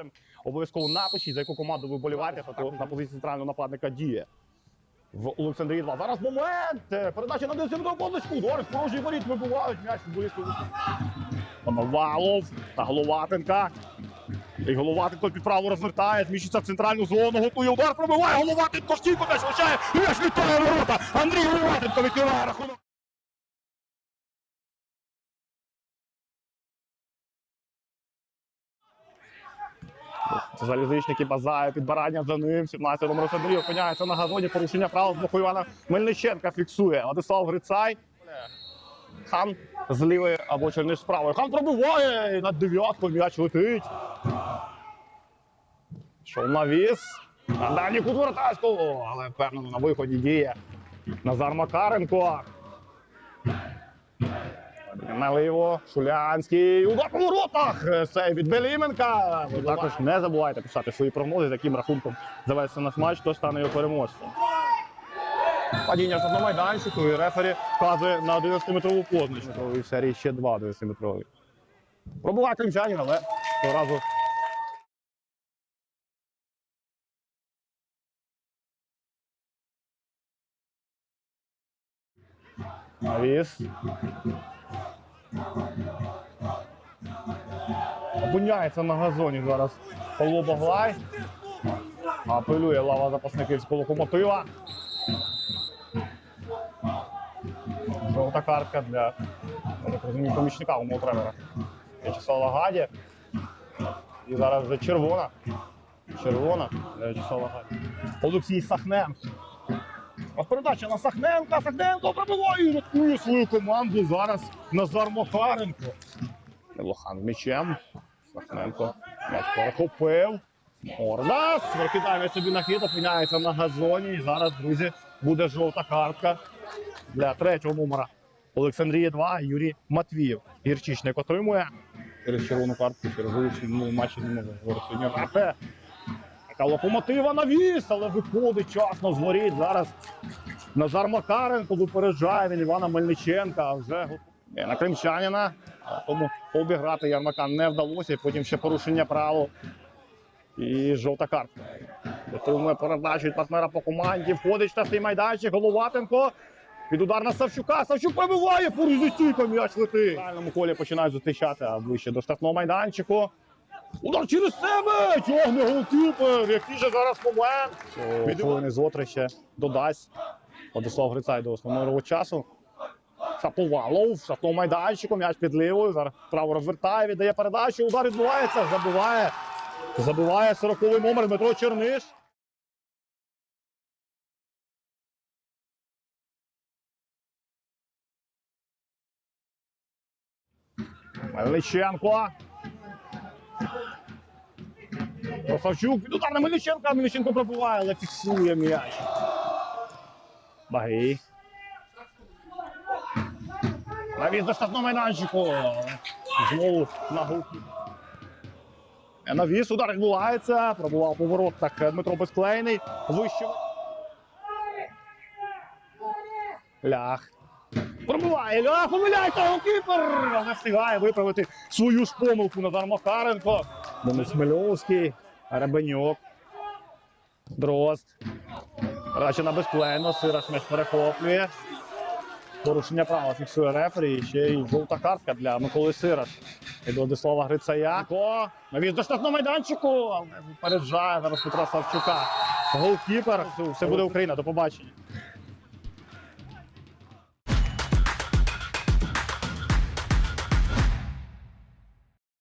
переможцем. Обов'язково напишіть, за яку команду ви вболіваєте, хто на позиції центрального нападника діє. В Олександрії 2. Зараз момент! Е, Передача на 10 метрову позначку. З порожній воріт вибивають м'яч футболісту. Коновалов та Головатенка. І Головатенко під право розвертає, зміщиться в центральну зону, готує удар, пробиває Головатенко, стійко м'яч влучає, м'яч літає ворота. Андрій Головатенко відкриває рахунок. Залізничники базає, підбирання за ним. 17 номер Андрій опиняється на газоні. Порушення правил боку Івана Мельниченка фіксує. Владислав Грицай. Хан з лівої або Черниш з правої. Хан пробиває і над дев'ятку м'яч летить. Навіс. На дальній кут воротарського, але впевнено на виході діє Назар Макаренко. Наліво, Шулянський, удар по воротах! Це від Беліменка. Ви також не забувайте писати свої прогнози, з яким рахунком завершиться наш матч, хто стане його переможцем. Падіння ж на майданчику і рефері вказує на 11-метрову позначку. І в серії ще два 11-метрові. Пробуває кримчанин, але цього разу Навіс. Опиняється на газоні зараз Павло Баглай. Апелює лава запасниківського локомотива. Жовта картка для так розумію, помічника умов тренера В'ячеслава Гаді. І зараз вже червона. Червона для В'ячеслава Гаді. Олексій Сахненко. Передача на Сахненка. Сахненко пробиває і рятує свою команду. Зараз Назар Макаренко. Лохан з м'ячем. Сахненко м'яч перехопив. Мордас викидає собі на хід, опиняється на газоні. І зараз, друзі, буде жовта картка для третього номера Олександрія 2 Юрій Матвієв. Гірчичник отримує через червону картку, через ну, матчі не може говорити. Така локомотива навіс, але виходить часно з воріт. Зараз Назар Макаренко випереджає він Івана Мельниченка. а Вже на кримчанина. Тому обіграти Ярмака не вдалося. І потім ще порушення правил. І жовта картка. Отримує передачу від партнера по команді. Входить штрафний майданчик. Головатенко. Під удар на Савчука. Савчук пробиває, поруч зі стійком м'яч летить. В дальньому колі починають зустрічати, а ближче до штрафного майданчику. Удар через себе! Тягне голкіпер! Який же зараз момент! Хвилини зотри ще додасть Владислав Грицай до основного часу. Шаповалов, штрафного майданчику, м'яч під лівою. Зараз право розвертає, віддає передачу. Удар відбувається, забиває. Забиває 40-й номер Дмитро Черниш. Мельниченко. Красавчук під удар на Мельниченка. Мельниченко пробиває, але фіксує м'яч. Багий. Навіть до штатного майданчику. Знову на гуки. Навіс, удар відбувається. Пробував поворот так Дмитро Безклейний. Вище. Лях. Пробиває Лях, помиляється голкіпер. Не встигає виправити свою ж помилку Назар Макаренко. Денис Хмельовський, Ребенюк. Дрозд. Радше на безплейно, Сираш м'яч перехоплює. Порушення права фіксує рефері. І ще й жовта картка для Миколи Сираш. І до Одислава Грицая. Навіть до штрафного майданчику, але попереджає зараз Петра Савчука. Голкіпер. Все буде Україна. До побачення.